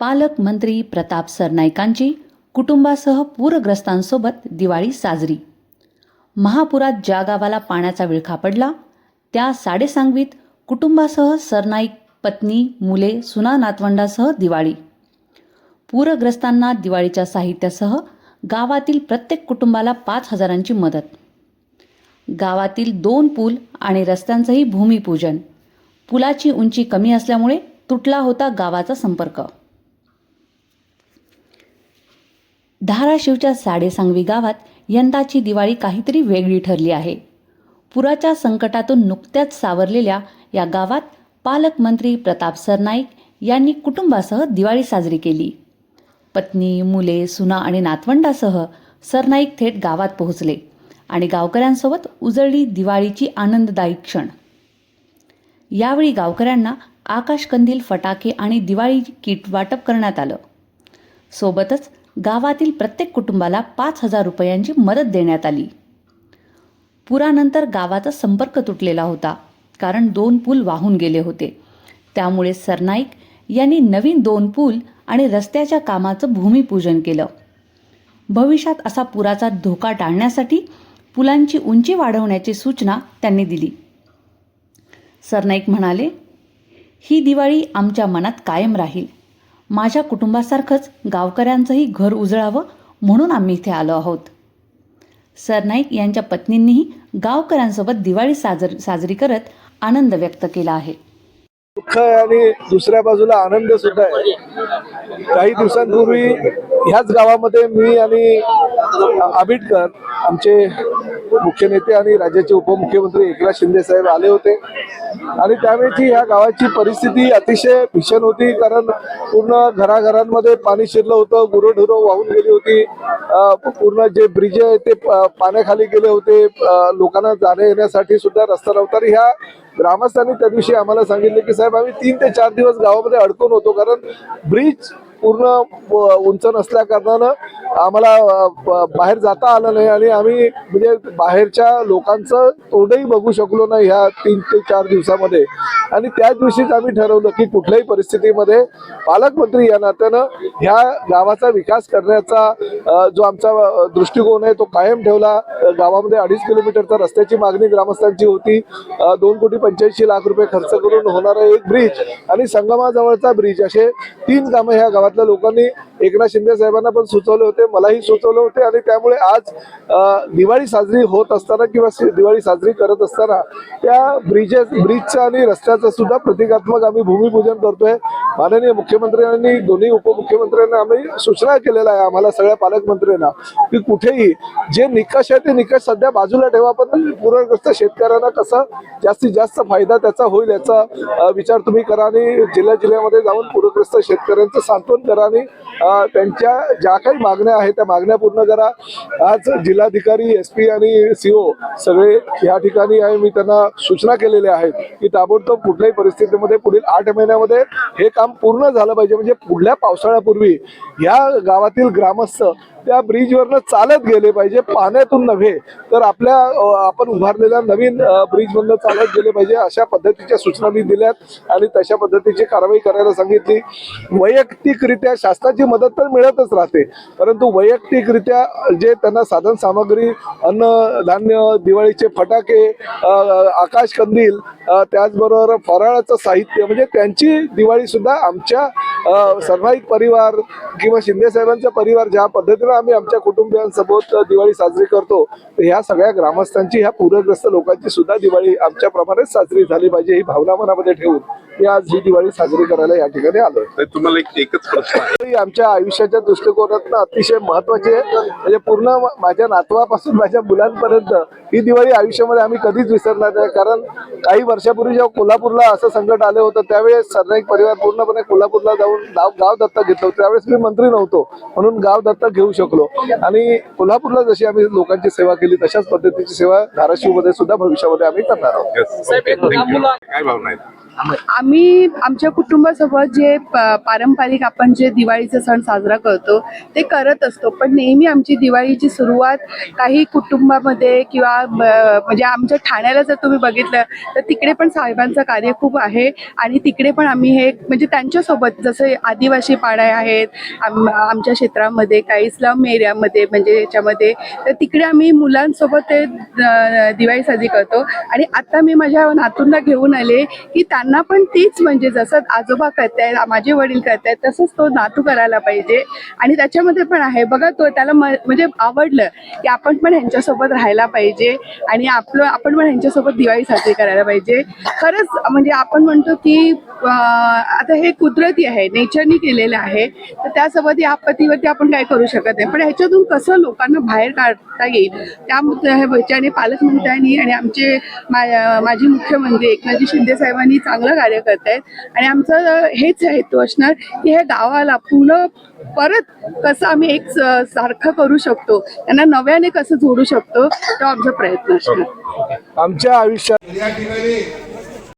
पालकमंत्री प्रताप सरनाईकांची कुटुंबासह पूरग्रस्तांसोबत दिवाळी साजरी. महापुरात ज्या गावाला पाण्याचा विळखा पडला त्या साडेसांगवीत कुटुंबासह सरनाईक पत्नी मुले सुना नातवंडासह दिवाळी. पूरग्रस्तांना दिवाळीच्या साहित्यासह गावातील प्रत्येक कुटुंबाला पाच हजारांची मदत. गावातील दोन पूल आणि रस्त्यांचंही भूमिपूजन. पुलाची उंची कमी असल्यामुळे तुटला होता गावाचा संपर्क. धाराशिवच्या साडेसांगवी गावात यंदाची दिवाळी काहीतरी वेगळी ठरली आहे. पुराच्या संकटातून नुकत्याच सावरलेल्या या गावात पालकमंत्री प्रताप सरनाईक यांनी कुटुंबासह दिवाळी साजरी केली. पत्नी मुले सुना आणि नातवंडासह सरनाईक थेट गावात पोहोचले आणि गावकऱ्यांसोबत उजळली दिवाळीची आनंददायी क्षण. यावेळी गावकऱ्यांना आकाशकंदील फटाके आणि दिवाळी किट वाटप करण्यात आलं. सोबतच गावातील प्रत्येक कुटुंबाला पाच हजार रुपयांची मदत देण्यात आली. पुरानंतर गावाचा संपर्क तुटलेला होता कारण दोन पूल वाहून गेले होते. त्यामुळे सरनाईक यांनी नवीन दोन पूल आणि रस्त्याच्या कामाचं भूमिपूजन केलं. भविष्यात असा पुराचा धोका टाळण्यासाठी पुलांची उंची वाढवण्याची सूचना त्यांनी दिली. सरनाईक म्हणाले ही दिवाळी आमच्या मनात कायम राहील. माझ्या कुटुंबासारखंच गावकऱ्यांचंही घर उजळावं म्हणून आम्ही इथे आलो आहोत. सरनाईक यांच्या पत्नींनीही गावकऱ्यांसोबत दिवाळी साजर साजरी करत आनंद व्यक्त केला आहे. दुःख आणि दुसऱ्या बाजूला आनंद सुद्धा आहे. काही दिवसांपूर्वी ह्याच गावामध्ये मी आणि आबिटकर आमचे मुख्य नेते आणि राज्याचे उपमुख्यमंत्री एकनाथ शिंदे साहेब आले होते. आणि त्यावेळची ह्या गावाची परिस्थिती अतिशय भीषण होती कारण पूर्ण घराघरांमध्ये पाणी शिरलं होतं गुरंढुरं वाहून गेली होती. पूर्ण जे ब्रिज आहे ते पाण्याखाली गेले होते. लोकांना जाण्या येण्यासाठी सुद्धा रस्ता नव्हता. ह्या ग्रामस्थांनी त्या दिवशी आम्हाला सांगितले की साहेब आम्ही तीन ते चार दिवस गावामध्ये अडकून होतो कारण ब्रिज पूर्ण उंच नसल्या कारणानं आम्हाला ब- बाहेर जाता आलं नाही आणि आम्ही म्हणजे बाहेरच्या लोकांचं तोंडही बघू शकलो नाही ह्या तीन ते चार दिवसामध्ये. आणि त्याच दिवशीच आम्ही ठरवलं की कुठल्याही परिस्थितीमध्ये पालकमंत्री या नात्यानं ह्या गावाचा विकास करण्याचा जो आमचा दृष्टिकोन आहे तो कायम ठेवला. गावामध्ये अडीच किलोमीटरचा रस्त्याची मागणी ग्रामस्थांची होती. दोन कोटी पंच्याऐंशी लाख रुपये खर्च करून होणारा एक ब्रिज आणि संगमाजवळचा ब्रिज असे तीन कामं ह्या गावातल्या लोकांनी एकनाथ शिंदे साहेबांना पण सुचवले होते मलाही सुचवले होते आणि त्यामुळे आज दिवाळी साजरी होत असताना किंवा दिवाळी साजरी करत असताना त्या ब्रिजेस ब्रिजचं आणि रस्त्याचं सुद्धा प्रतिकात्मक आम्ही भूमिपूजन करतोय. माननीय मुख्यमंत्र्यांनी दोन्ही उपमुख्यमंत्र्यांना आम्ही सूचना केलेल्या आहे आम्हाला सगळ्या पालकमंत्र्यांना की कुठेही जे निकष आहे ते निकष सध्या बाजूला ठेवा पण पूरग्रस्त शेतकऱ्यांना कसं जास्तीत जास्त फायदा त्याचा होईल याचा विचार तुम्ही करा आणि जिल्ह्या जिल्ह्यामध्ये जाऊन पूरग्रस्त शेतकऱ्यांचं सांत्वन करा आणि त्यांच्या ज्या काही मागण्या आहेत त्या मागण्या पूर्ण करा. आज जिल्हाधिकारी एस पी आणि सीओ सगळे या ठिकाणी आहे. मी त्यांना सूचना केलेल्या आहेत की ताबडतोब कुठल्याही परिस्थितीमध्ये पुढील आठ महिन्यामध्ये हे काम पूर्ण झालं पाहिजे. म्हणजे पुढल्या पावसाळ्यापूर्वी या गावातील ग्रामस्थ त्या ब्रिजवरनं चालत गेले पाहिजे पाण्यातून नव्हे तर आपल्या आपण उभारलेल्या नवीन ब्रिजमधनं चालत गेले पाहिजे अशा पद्धतीच्या सूचना मी दिल्यात आणि तशा पद्धतीची कारवाई करायला सांगितली. वैयक्तिकरित्या शासनाची मदत तर मिळतच राहते परंतु वैयक्तिकरित्या जे त्यांना साधन सामग्री अन्न धान्य दिवाळीचे फटाके आकाश कंदील त्याचबरोबर फराळाचं साहित्य म्हणजे त्यांची दिवाळी सुद्धा आमच्या सरनाईक परिवार किंवा शिंदे साहेबांचा परिवार ज्या पद्धतीनं आम्ही आमच्या कुटुंबियांसोबत दिवाळी साजरी करतो ह्या सगळ्या ग्रामस्थांची ह्या पूरग्रस्त लोकांची सुद्धा दिवाळी आमच्याप्रमाणेच साजरी झाली पाहिजे ही भावना मनामध्ये ठेवून मी आज ही दिवाळी साजरी करायला या ठिकाणी आलोय. तर तुम्हाला एक एकच प्रश्न आहे. आमच्या आयुष्याच्या दृष्टिकोनातनं अतिशय महत्वाची आहे. म्हणजे पूर्ण माझ्या नातवापासून माझ्या मुलांपर्यंत ही दिवाळी आयुष्यामध्ये आम्ही कधीच विसरणार नाही. कारण काही वर्षापूर्वी जेव्हा कोल्हापूरला असं संकट आलं होतं त्यावेळेस सरनाईक परिवार पूर्णपणे कोल्हापूरला जाऊन गाव गाव दत्तक घेतलं होतं. त्यावेळेस मी मंत्री नव्हतो म्हणून गाव दत्तक घेऊ शकलो. आणि कोल्हापूरला जशी आम्ही लोकांची सेवा केली तशाच पद्धतीची सेवा धाराशिवमध्ये सुद्धा भविष्यामध्ये आम्ही करणार आहोत. काय भावना आहेत? आम्ही आमच्या कुटुंबासोबत जे प- पारंपरिक आपण जे दिवाळीचा सण साजरा करतो ते करत असतो. पण नेहमी आमची दिवाळीची सुरुवात काही कुटुंबामध्ये किंवा म्हणजे आमच्या ठाण्याला जर तुम्ही बघितलं तर तिकडे पण साहेबांचं कार्य खूप आहे. आणि तिकडे पण आम्ही हे म्हणजे त्यांच्यासोबत जसे आदिवासी पाडा आहेत आम आमच्या क्षेत्रामध्ये काही स्लम एरियामध्ये म्हणजे याच्यामध्ये तर तिकडे आम्ही मुलांसोबत ते दिवाळी साजरी करतो. आणि आता मी माझ्या नातूंना घेऊन आले की त्यांना पण तीच म्हणजे जसं आजोबा करतायत माझे वडील करतायत तसंच तो नातू करायला पाहिजे. आणि त्याच्यामध्ये पण आहे बघा तो त्याला म म्हणजे आवडलं की आपण पण ह्यांच्यासोबत राहायला पाहिजे आणि आपलं आपण पण ह्यांच्यासोबत दिवाळी साजरी करायला पाहिजे. खरंच म्हणजे आपण म्हणतो की आता हे कुदरती आहे नेचरनी केलेलं आहे. तर त्यासोबत या आपत्तीवरती आपण काय करू शकत नाही. पण ह्याच्यातून कसं लोकांना बाहेर काढता येईल त्या मुद्द्या- ह्याच्याने पालकमंत्र्यांनी आणि आमचे माजी मुख्यमंत्री एकनाथजी शिंदे साहेबांनी चांगलं कार्य करत आहेत आणि आमचं हेच हेतू असणार की हे गावाला पुन्हा परत कसं आम्ही एक सारखं करू शकतो त्यांना नव्याने कसं जोडू शकतो तो आमचा प्रयत्न असणार. आमच्या आयुष्यात या ठिकाणी